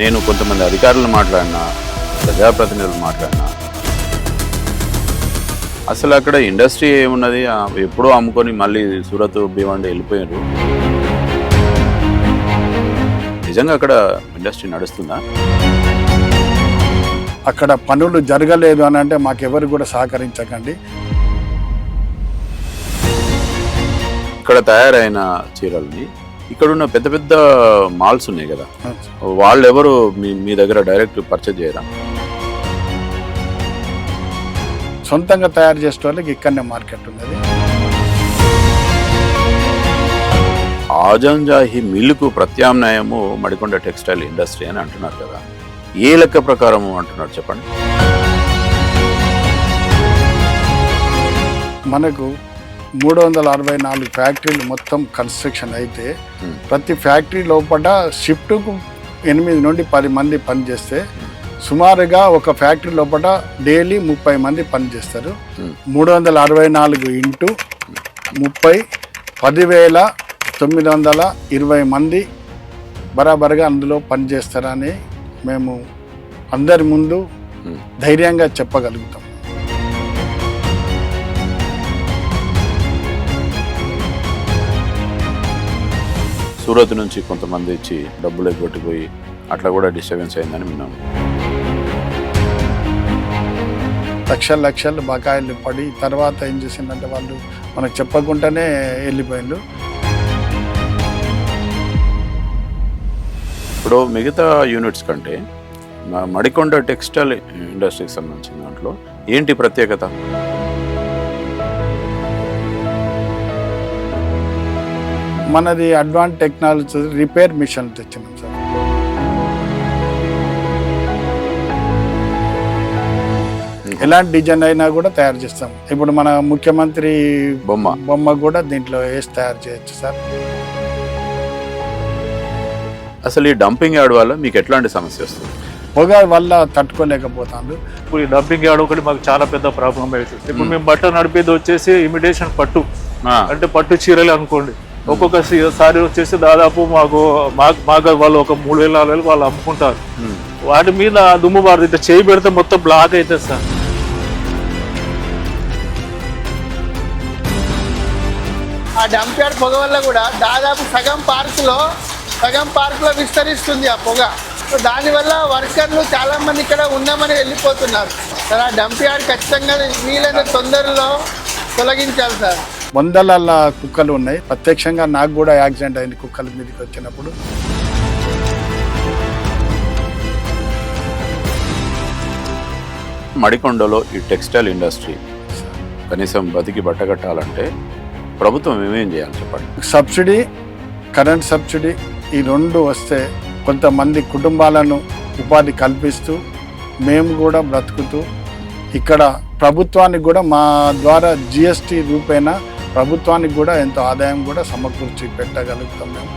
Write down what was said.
నేను కొంతమంది అధికారులు మాట్లాడినా ప్రజాప్రతినిధులు మాట్లాడినా. అసలు అక్కడ ఇండస్ట్రీ ఏమున్నది? ఎప్పుడో అమ్ముకొని మళ్ళీ సూరత్ భీవండి వెళ్ళిపోయారు నిజంగా అక్కడ ఇండస్ట్రీ నడుస్తుందా? అక్కడ పనులు జరగలేదు అని అంటే మాకెవరు కూడా సహకరించకండి. ఇక్కడ తయారైన చీరల్ని ఇక్కడున్న పెద్ద పెద్ద మాల్స్ ఉన్నాయి కదా. వాళ్ళు ఎవరు మీ మీ దగ్గర డైరెక్ట్ పర్చేజ్ చేయరా? సొంతంగా తయారు చేసే వాళ్ళకి ఇక్కడనే మార్కెట్ ఉన్నది. ఆజంజాహి మిల్లుకు ప్రత్యామ్నాయము మడికొండ టెక్స్టైల్ ఇండస్ట్రీ అని అంటున్నారు కదా. ఏ లెక్క ప్రకారము అంటున్నారు చెప్పండి? మనకు మూడు వందల అరవై నాలుగు ఫ్యాక్టరీలు మొత్తం కన్స్ట్రక్షన్ అయితే ప్రతి ఫ్యాక్టరీ లోపల షిఫ్ట్కు ఎనిమిది నుండి పది మంది పనిచేస్తే సుమారుగా ఒక ఫ్యాక్టరీ లోపల డైలీ ముప్పై మంది పనిచేస్తారు. మూడు వందల అరవై నాలుగు ఇంటూ ముప్పై పదివేల తొమ్మిది వందల ఇరవై మంది బరాబర్గా అందులో పనిచేస్తారని మేము అందరి ముందు ధైర్యంగా చెప్పగలుగుతాం. సూరత్ నుంచి కొంతమంది ఇచ్చి డబ్బులు ఎగ్గొట్టిపోయి అట్లా కూడా డిస్టర్బెన్స్ అయిందని విన్నాము లక్షల లక్షలు బకాయిలు పడి తర్వాత ఏం చేసిందంటే వాళ్ళు మనకు చెప్పకుండానే వెళ్ళిపోయిండు ఇప్పుడు మిగతా యూనిట్స్ కంటే మడికొండ టెక్స్టైల్ ఇండస్ట్రీకి సంబంధించిన దాంట్లో ఏంటి ప్రత్యేకత? మనది అడ్వాన్స్ టెక్నాలజీ రిపేర్ మిషన్ తెచ్చినాం సార్. ఎలాంటి డిజైన్ అయినా కూడా తయారు చేస్తాం. ఇప్పుడు మన ముఖ్యమంత్రి బొమ్మ. బొమ్మ కూడా దీంట్లో వేసి తయారు చేయొచ్చు సార్. అసలు ఈ డంపింగ్ యార్డ్ వల్ల మీకు ఎట్లాంటి సమస్య వస్తుంది? పొగ వల్ల తట్టుకోలేకపోతాను ఇప్పుడు ఈ డంపింగ్ యార్డ్ ఒకటి మాకు చాలా పెద్ద ప్రాబ్లం అవుతుంది ఇప్పుడు మేము. బట్ట నడిపేది వచ్చేసి ఇమిటేషన్ పట్టు. అంటే పట్టు చీరలే అనుకోండి. ఒక్కొక్క సారీ వచ్చేసి దాదాపు మాకు మాకు మాకు వాళ్ళు ఒక మూడు వేల నాలుగు వేలు వాళ్ళు అమ్ముకుంటారు. ఉమ్, వాటి మీద దుమ్ము బారుతుంది ఇట్లా చేయి పెడితే మొత్తం బ్లాక్ అవుతుంది సార్. ఆ డంప్ యార్డ్ పొగ వల్ల కూడా దాదాపు సగం పార్కులో సగం పార్కులో విస్తరిస్తుంది ఆ పొగ. సో దానివల్ల వర్కర్లు చాలా మంది ఇక్కడ ఉన్నామని వెళ్ళిపోతున్నారు. సార్ ఆ డంప్ యార్డ్ ఖచ్చితంగా వీలైన తొందరలో తొలగించాలి సార్. వందల కుక్కలు ఉన్నాయి. ప్రత్యక్షంగా నాకు కూడా యాక్సిడెంట్ అయింది కుక్కల మీదకి వచ్చినప్పుడు. మడికొండలో ఈ టెక్స్టైల్ ఇండస్ట్రీ కనీసం బతికి బట్టగట్టాలంటే ప్రభుత్వం ఏమేం చేయాలి చెప్పండి? సబ్సిడీ కరెంట్ సబ్సిడీ ఈ రెండు వస్తే కొంతమంది కుటుంబాలను ఉపాధి కల్పిస్తూ మేము కూడా బ్రతుకుతూ ఇక్కడ ప్రభుత్వానికి కూడా మా ద్వారా జిఎస్టీ రూపేణా ప్రభుత్వానికి కూడా ఎంతో ఆదాయం కూడా సమకూర్చి పెట్టగలుగుతాం మేము.